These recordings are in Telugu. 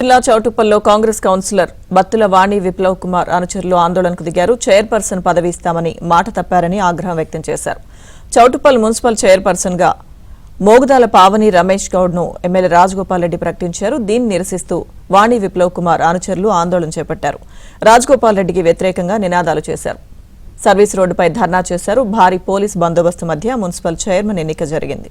జిల్లా చౌటుప్పల్లో కాంగ్రెస్ కౌన్సిలర్ బత్తుల వాణి విప్లవ్ కుమార్ అనుచరులు ఆందోళనకు దిగారు. చైర్పర్సన్ పదవి ఇస్తామని మాట తప్పారని ఆగ్రహం వ్యక్తం చేశారు. చౌటుప్పల్ మున్సిపల్ చైర్పర్సన్గా మోగుదాల పావని రమేష్ గౌడ్ను ఎమ్మెల్యే రాజగోపాల్ రెడ్డి ప్రకటించారు. దీన్ని నిరసిస్తూ వాణి విప్లవ్ కుమార్ అనుచరులు ఆందోళన చేపట్టారు. రాజగోపాల్ రెడ్డికి వ్యతిరేకంగా నినాదాలు చేశారు. సర్వీస్ రోడ్డుపై ధర్నా చేశారు. భారీ పోలీస్ బందోబస్తు మధ్య మున్సిపల్ చైర్మన్ ఎన్నిక జరిగింది.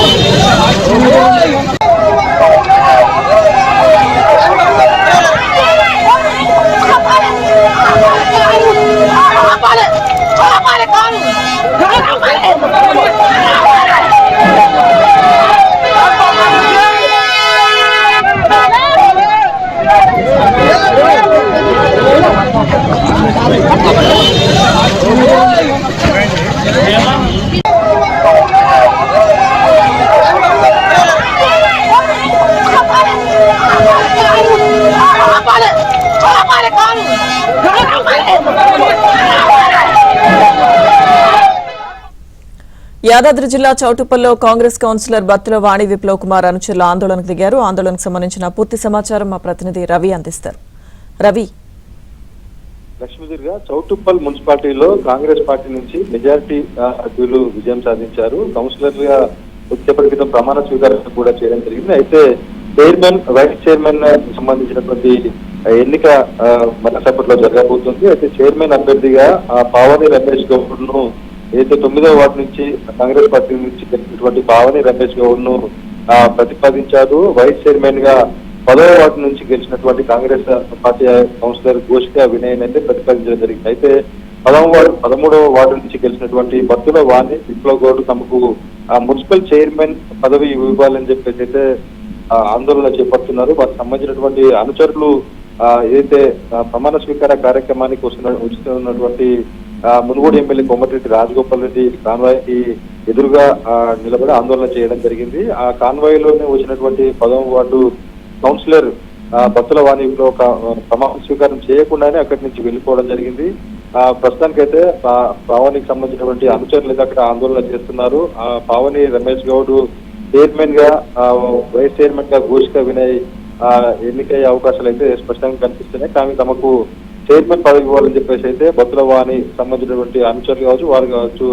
యాదాద్రి జిల్లా చౌటుప్పల్లో కాంగ్రెస్ కౌన్సిలర్ బత్తుల వాణి విప్లవ్ కుమార్ అనుచరులు ఆందోళనకు దిగారు. ఆందోళనకు సంబంధించిన పూర్తి సమాచారం మా ప్రతినిధి రవి అందిస్తారు. రవి. లక్ష్మీదుర్గ చౌటుప్పల్ మున్సిపాలిటీలో కాంగ్రెస్ పార్టీ నుంచి మెజారిటీ అభ్యులు సభ్యులు విజయం సాధించారు. కౌన్సిలర్గా కొద్దిసేపటి క్రితం ప్రమాణ స్వీకారం కూడా చేయడం జరిగింది. అయితే చైర్మన్ వైస్ చైర్మన్ సంబంధించినటువంటి ఎన్నిక ఆ, మరసేపట్లో జరగబోతుంది. అయితే చైర్మన్ అభ్యర్థిగా పావని రమేష్ గౌడ్ను ఏదైతే తొమ్మిదో వార్డు నుంచి కాంగ్రెస్ పార్టీ నుంచి గెలిచినటువంటి భావని రమేష్ గౌడ్ను ప్రతిపాదించారు. వైస్ చైర్మన్గా పదవ వార్డు నుంచి గెలిచినటువంటి కాంగ్రెస్ పార్టీ కౌన్సిలర్ ఘోషిక వినయన్ అయితే ప్రతిపాదించడం జరిగింది. అయితే పదవ వార్డు పదమూడవ వార్డు నుంచి గెలిచినటువంటి భక్తుల వాణి విప్లవ్ గౌడ్ తమకు ఆ, మున్సిపల్ చైర్మన్ పదవి ఇవ్వాలని చెప్పేసి అయితే ఆందోళన చేపడుతున్నారు. వారికి సంబంధించినటువంటి అనుచరులు ఏదైతే ప్రమాణ స్వీకార కార్యక్రమానికి వస్తున్న వస్తున్నటువంటి మునుగోడు ఎమ్మెల్యే కొమ్మటిరెడ్డి రాజగోపాల్ రెడ్డి కాన్వాయ్ ఎదురుగా నిలబడి ఆందోళన చేయడం జరిగింది. ఆ కాన్వాయ్లోనే వచ్చినటువంటి పదవ వార్డు కౌన్సిలర్ బస్సుల భక్తుల వాణిలో ఒక ఆ, ప్రమాణ స్వీకారం చేయకుండానే అక్కడి నుంచి వెళ్ళిపోవడం జరిగింది. ఆ ప్రస్తుతానికైతే పా- పావనికి సంబంధించినటువంటి అనుచరులు అయితే అక్కడ ఆందోళన చేస్తున్నారు. ఆ పావని రమేష్ గౌడ్ చైర్మన్గా వైస్ చైర్మన్గా ఘోషిక వినయ్ ఎన్నికయ్యే అవకాశాలు అయితే స్పష్టంగా కనిపిస్తున్నాయి. కానీ తమకు చైర్మన్ పదవి ఇవ్వాలని చెప్పేసి అయితే భక్తుల వాణి సంబంధించినటువంటి అనుచరులు కావచ్చు వారు కావచ్చు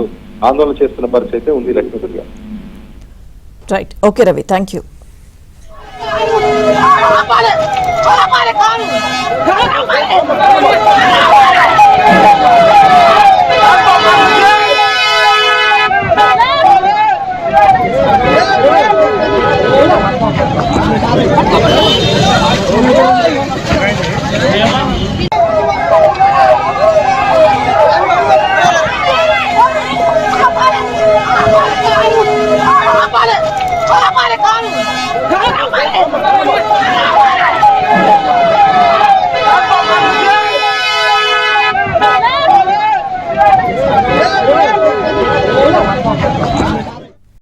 ఆందోళన చేస్తున్న పరిస్థితి అయితే ఉంది Lakshmidurga right okay Ravi thank you Thank ง